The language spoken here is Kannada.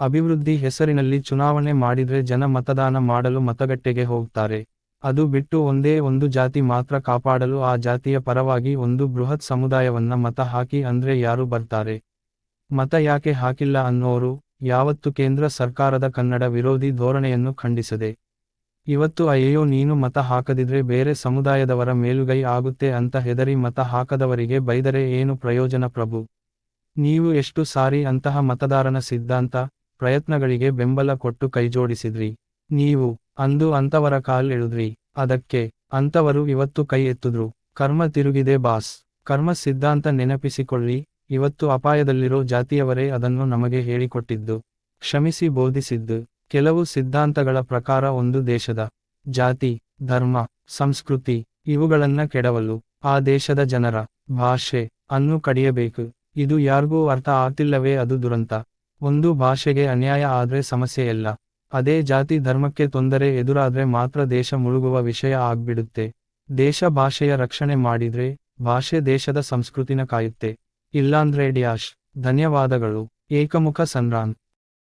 ಅಭಿವೃದ್ಧಿ ಹೆಸರಿನಲ್ಲಿ ಚುನಾವಣೆ ಮಾಡಿದ್ರೆ ಜನ ಮತದಾನ ಮಾಡಲು ಮತಗಟ್ಟೆಗೆ ಹೋಗ್ತಾರೆ. ಅದು ಬಿಟ್ಟು ಒಂದೇ ಒಂದು ಜಾತಿ ಮಾತ್ರ ಕಾಪಾಡಲು ಆ ಜಾತಿಯ ಪರವಾಗಿ ಒಂದು ಬೃಹತ್ ಸಮುದಾಯವನ್ನ ಮತ ಹಾಕಿ ಅಂದ್ರೆ ಯಾರು ಬರ್ತಾರೆ? ಮತ ಯಾಕೆ ಹಾಕಿಲ್ಲ ಅನ್ನೋರು, ಯಾವತ್ತು ಕೇಂದ್ರ ಸರ್ಕಾರದ ಕನ್ನಡ ವಿರೋಧಿ ಧೋರಣೆಯನ್ನು ಖಂಡಿಸದೆ? ಇವತ್ತು ಅಯ್ಯೋ ನೀನು ಮತ ಹಾಕದಿದ್ರೆ ಬೇರೆ ಸಮುದಾಯದವರ ಮೇಲುಗೈ ಆಗುತ್ತೆ ಅಂತ ಹೆದರಿ ಮತ ಹಾಕದವರಿಗೆ ಬೈದರೆ ಏನು ಪ್ರಯೋಜನ ಪ್ರಭು? ನೀವು ಎಷ್ಟು ಸಾರಿ ಅಂತಹ ಮತದಾರನ ಸಿದ್ಧಾಂತ? ಪ್ರಯತ್ನಗಳಿಗೆ ಬೆಂಬಲ ಕೊಟ್ಟು ಕೈಜೋಡಿಸಿದ್ರಿ. ನೀವು ಅಂದು ಅಂತವರ ಕಾಲ್ ಎಳುದ್ರಿ. ಅದಕ್ಕೆ ಅಂತವರು ಇವತ್ತು ಕೈ ಎತ್ತುದ್ರು. ಕರ್ಮ ತಿರುಗಿದೆ ಬಾಸ್. ಕರ್ಮ ಸಿದ್ಧಾಂತ ನೆನಪಿಸಿಕೊಳ್ಳಿ. ಇವತ್ತು ಅಪಾಯದಲ್ಲಿರೋ ಜಾತಿಯವರೇ ಅದನ್ನು ನಮಗೆ ಹೇಳಿಕೊಟ್ಟಿದ್ದು. ಕ್ಷಮಿಸಿ ಬೋಧಿಸಿದ್ದು. ಕೆಲವು ಸಿದ್ಧಾಂತಗಳ ಪ್ರಕಾರ ಒಂದು ದೇಶದ ಜಾತಿ, ಧರ್ಮ, ಸಂಸ್ಕೃತಿ ಇವುಗಳನ್ನ ಕೆಡವಲು ಆ ದೇಶದ ಜನರ ಭಾಷೆ ಅನ್ನು ಕಡಿಯಬೇಕು. ಇದು ಯಾರಿಗೂ ಅರ್ಥ ಆಗ್ತಿಲ್ಲವೇ ಅದು ದುರಂತ. ಒಂದು ಭಾಷೆಗೆ ಅನ್ಯಾಯ ಆದ್ರೆ ಸಮಸ್ಯೆಯಲ್ಲ ಅದೇ ಜಾತಿ ಧರ್ಮಕ್ಕೆ ತೊಂದರೆ ಎದುರಾದ್ರೆ ಮಾತ್ರ ದೇಶ ಮುಳುಗುವ ವಿಷಯ ಆಗ್ಬಿಡುತ್ತೆ. ದೇಶ ಭಾಷೆಯ ರಕ್ಷಣೆ ಮಾಡಿದ್ರೆ ಭಾಷೆ ದೇಶದ ಸಂಸ್ಕೃತಿನ ಕಾಯುತ್ತೆ. ಇಲ್ಲಾಂದ್ರೆ ಡ್ಯಾಶ್. ಧನ್ಯವಾದಗಳು. ಏಕಮುಖ ಸಂಗ್ರಾಮ್